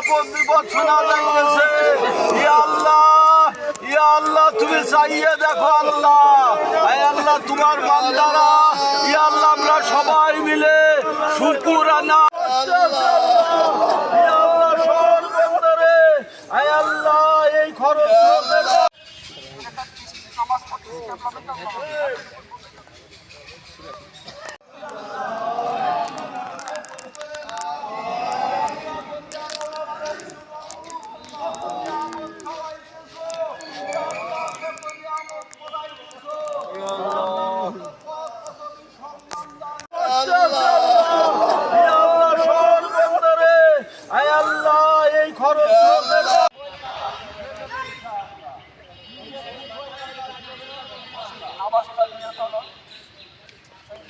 আপদ বিপদ শোনা যাইতেছে ইয়া আল্লাহ তুমি চাইয়ে দেখো আল্লাহ। আল্লাহ, তোমার বান্দারা ইয়া আল্লাহ, আমরা সবাই মিলে শুকুর আনা এই খরচ ইয়া আল্লাহ সর্বন্দরে আয় আল্লাহ এই খরচ জায়গা বিভিন্ন আপদ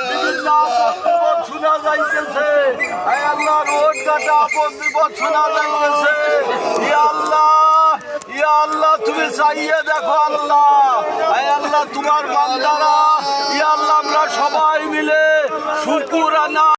বিভিন্ন রোড কাটা আপদ বিপদ শোনা যাইতেছে ইয়া আল্লাহ ইয়া চাইয়ে দেখো আল্লাহ আল্লাহ তোমার বান্দারা ইয়া আমরা সবাই মিলে শুকুর আনা